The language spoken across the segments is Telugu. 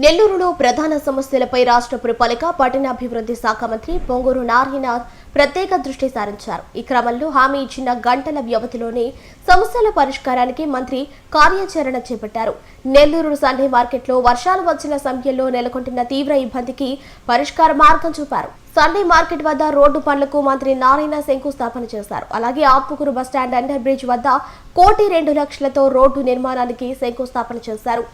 నెల్లూరులో ప్రధాన సమస్యలపై రాష్ట్ర పురపాలిక పట్టణాభివృద్ధి శాఖ మంత్రి పొంగూరు నారాయణనాథ్ ప్రత్యేక దృష్టి సారించారు. ఈ క్రమంలో హామీ ఇచ్చిన గంటల వ్యవధిలోనే సమస్యల పరిష్కారానికి మంత్రి కార్యాచరణ చేపట్టారు. నెల్లూరు సండే మార్కెట్లో వర్షాలు వచ్చిన సమయంలో నెలకొంటున్న తీవ్ర ఇబ్బందికి పరిష్కార మార్గం చూపారు. సండే మార్కెట్ వద్ద రోడ్డు పనులకు మంత్రి నారాయణ శంకుస్థాపన చేశారు. అలాగే ఆత్మకూరు బస్టాండ్ అండర్ బ్రిడ్జ్ వద్ద కోటి రెండు లక్షలతో రోడ్డు నిర్మాణానికి శంకుస్థాపన చేశారు.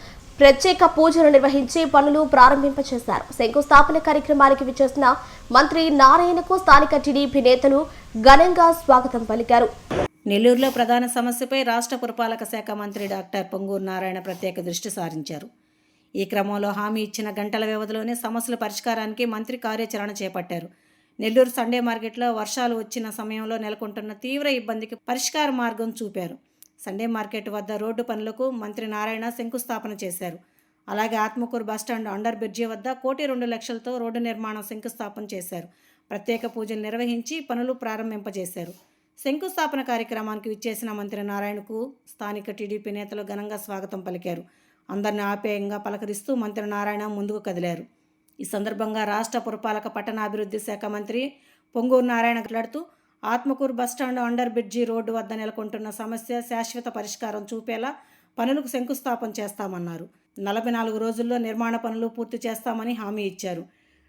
ప్రత్యేక పూజలు నిర్వహించి పనులు ప్రారంభింపచేశారు. శంకుస్థాపన కార్యక్రమానికి విచ్చేసిన మంత్రి నారాయణకు స్థానిక టీడీపీ నేతలు ఘనంగా స్వాగతం పలికారు. నెల్లూరులో ప్రధాన సమస్యపై రాష్ట్ర పురపాలక శాఖ మంత్రి డాక్టర్ పొంగూరు నారాయణ ప్రత్యేక దృష్టి సారించారు. ఈ క్రమంలో హామీ ఇచ్చిన గంటల వ్యవధిలోనే సమస్యల పరిష్కారానికి మంత్రి కార్యాచరణ చేపట్టారు. నెల్లూరు సండే మార్కెట్లో వర్షాలు వచ్చిన సమయంలో నెలకొంటున్న తీవ్ర ఇబ్బందికి పరిష్కార మార్గం చూపారు. సండే మార్కెట్ వద్ద రోడ్డు పనులకు మంత్రి నారాయణ శంకుస్థాపన చేశారు. అలాగే ఆత్మకూరు బస్టాండ్ అండర్ బ్రిడ్జి వద్ద కోటి రెండు లక్షలతో రోడ్డు నిర్మాణం శంకుస్థాపన చేశారు. ప్రత్యేక పూజలు నిర్వహించి పనులు ప్రారంభింపజేశారు. శంకుస్థాపన కార్యక్రమానికి విచ్చేసిన మంత్రి నారాయణకు స్థానిక టీడీపీ నేతలు ఘనంగా స్వాగతం పలికారు. అందరిని ఆప్యాయంగా పలకరిస్తూ మంత్రి నారాయణ ముందుకు కదిలారు. ఈ సందర్భంగా రాష్ట్ర పురపాలక పట్టణాభివృద్ధి శాఖ మంత్రి పొంగూరు నారాయణ మాట్లాడుతూ Atmakur bus stand under bridge road వద్ద నెలకొంటున్న సమస్య శాశ్వత పరిష్కారం చూపేలా పనులకు శంకుస్థాపన చేస్తామన్నారు. నలభై నాలుగు రోజుల్లో నిర్మాణ పనులు పూర్తి చేస్తామని హామీ ఇచ్చారు.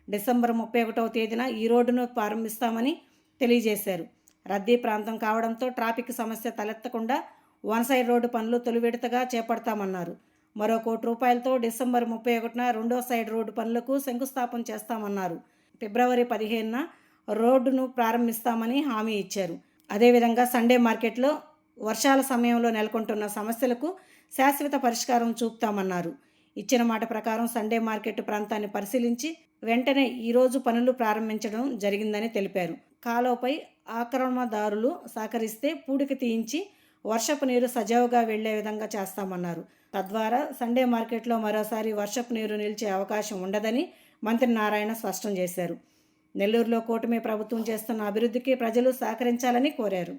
డిసెంబర్ ముప్పై ఒకటవ తేదీన ఈ రోడ్డును ప్రారంభిస్తామని తెలియజేశారు. రద్దీ ప్రాంతం కావడంతో ట్రాఫిక్ సమస్య తలెత్తకుండా వన్ సైడ్ రోడ్డు పనులు తొలి విడతగా చేపడతామన్నారు. మరో కోటి రూపాయలతో డిసెంబర్ ముప్పై ఒకటిన రెండో సైడ్ రోడ్డు పనులకు శంకుస్థాపన చేస్తామన్నారు. ఫిబ్రవరి పదిహేనున రోడ్డును ప్రారంభిస్తామని హామీ ఇచ్చారు. అదేవిధంగా సండే మార్కెట్లో వర్షాల సమయంలో నెలకొంటున్న సమస్యలకు శాశ్వత పరిష్కారం చూపుతామన్నారు. ఇచ్చిన మాట ప్రకారం సండే మార్కెట్ ప్రాంతాన్ని పరిశీలించి వెంటనే ఈరోజు పనులు ప్రారంభించడం జరిగిందని తెలిపారు. కాలువపై ఆక్రమణదారులు సహకరిస్తే పూడిక తీయించి వర్షపు నీరు సజావుగా వెళ్ళే విధంగా చేస్తామన్నారు. తద్వారా సండే మార్కెట్లో మరోసారి వర్షపు నీరు నిలిచే అవకాశం ఉండదని మంత్రి నారాయణ స్పష్టం చేశారు. నెల్లూరులో కూటమి ప్రభుత్వం చేస్తున్న అభివృద్ధికి ప్రజలు సహకరించాలని కోరారు.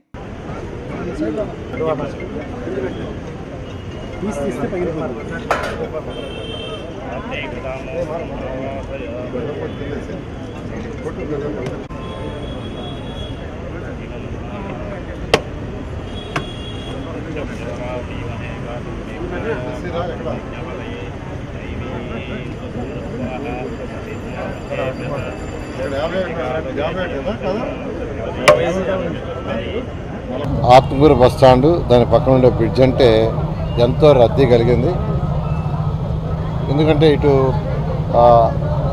ఆత్మకూరు బస్ స్టాండ్ దాని పక్కన ఉండే బ్రిడ్జ్ అంటే ఎంతో రద్దీ కలిగింది. ఎందుకంటే ఇటు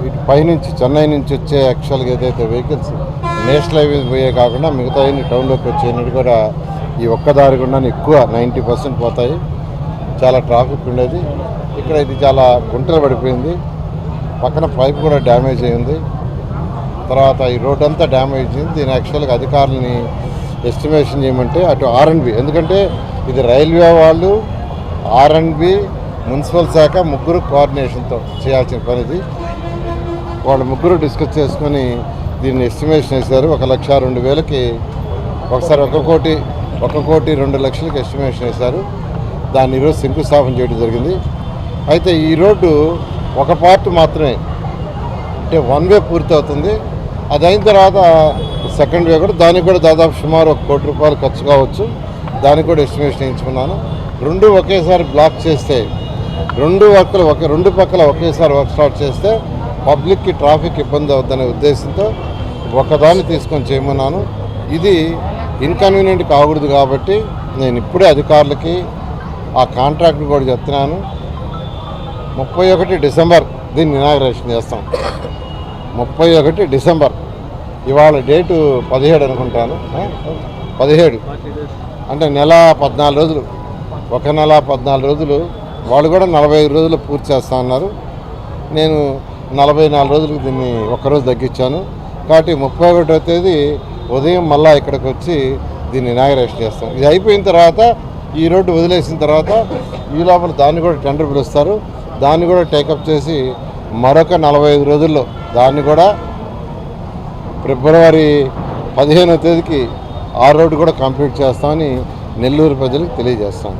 ఇటు పైనుంచి చెన్నై నుంచి వచ్చే యాక్చువల్గా ఏదైతే వెహికల్స్ నేషనల్ హైవే పోయే కాకుండా మిగతా అన్ని టౌన్లోకి వచ్చేవి కూడా ఈ ఒక్క దారి గుండా ఎక్కువ నైంటీ పర్సెంట్ పోతాయి. చాలా ట్రాఫిక్ ఉండేది. ఇక్కడ ఇది చాలా గుంటలు పడిపోయింది. పక్కన పైప్ కూడా డ్యామేజ్ అయింది తర్వాత ఈ రోడ్ అంతా డ్యామేజ్ అయింది. దీని యాక్చువల్గా అధికారులని ఎస్టిమేషన్ చేయమంటే అటు ఆర్ఎన్బి ఎందుకంటే ఇది రైల్వే వాళ్ళు ఆర్ఎన్బి మున్సిపల్ శాఖ ముగ్గురు కోఆర్డినేషన్తో చేయాల్సిన పనిది వాళ్ళు ముగ్గురు డిస్కస్ చేసుకొని దీన్ని ఎస్టిమేషన్ వేశారు. ఒక లక్ష రెండు వేలకి ఒకసారి ఒక కోటి ఒక కోటి రెండు లక్షలకి ఎస్టిమేషన్ వేశారు. దాన్ని ఈరోజు శంకుస్థాపన చేయడం జరిగింది. అయితే ఈ రోడ్డు ఒక పార్ట్ మాత్రమే. అంటే వన్ వే పూర్తి అవుతుంది అది అయిన తర్వాత సెకండ్ వే కూడా దానికి కూడా దాదాపు సుమారు ఒక కోటి రూపాయలు ఖర్చు కావచ్చు. దానికి కూడా ఎస్టిమేషన్ వేయించుకున్నాను. రెండు ఒకేసారి బ్లాక్ చేస్తే రెండు వర్క్లు ఒక రెండు పక్కల ఒకేసారి వర్క్ స్టార్ట్ చేస్తే పబ్లిక్కి ట్రాఫిక్ ఇబ్బంది అవుద్దనే ఉద్దేశంతో ఒకదాన్ని తీసుకొని చేయమన్నాను. ఇది ఇన్కన్వీనియంట్ కాకూడదు కాబట్టి నేను ఇప్పుడే అధికారులకి ఆ కాంట్రాక్ట్ కూడా చెప్తున్నాను. ముప్పై ఒకటి డిసెంబర్ దీన్ని ఇనాగ్రేషన్ చేస్తాం. ముప్పై ఒకటి డిసెంబర్. ఇవాళ డేటు పదిహేడు అనుకుంటాను. పదిహేడు. అంటే నెల పద్నాలుగు రోజులు. ఒక నెల పద్నాలుగు రోజులు. వాళ్ళు కూడా నలభై ఐదు రోజులు పూర్తి చేస్తా ఉన్నారు నేను నలభై నాలుగు రోజులకు దీన్ని ఒక్కరోజు తగ్గించాను. కాబట్టి ముప్పై ఒకటో తేదీ ఉదయం మళ్ళా ఇక్కడికి వచ్చి దీన్ని ఇనాగరేషన్ చేస్తాం. ఇది అయిపోయిన తర్వాత ఈ రోడ్డు వదిలేసిన తర్వాత ఈ లోపల దాన్ని కూడా టెండర్ పిలుస్తారు. దాన్ని కూడా టేకప్ చేసి మరొక నలభై ఐదు రోజుల్లో దాన్ని కూడా ఫిబ్రవరి పదిహేనో తేదీకి ఆ రోడ్డు కూడా కంప్లీట్ చేస్తామని నెల్లూరు ప్రజలకు తెలియజేస్తాం.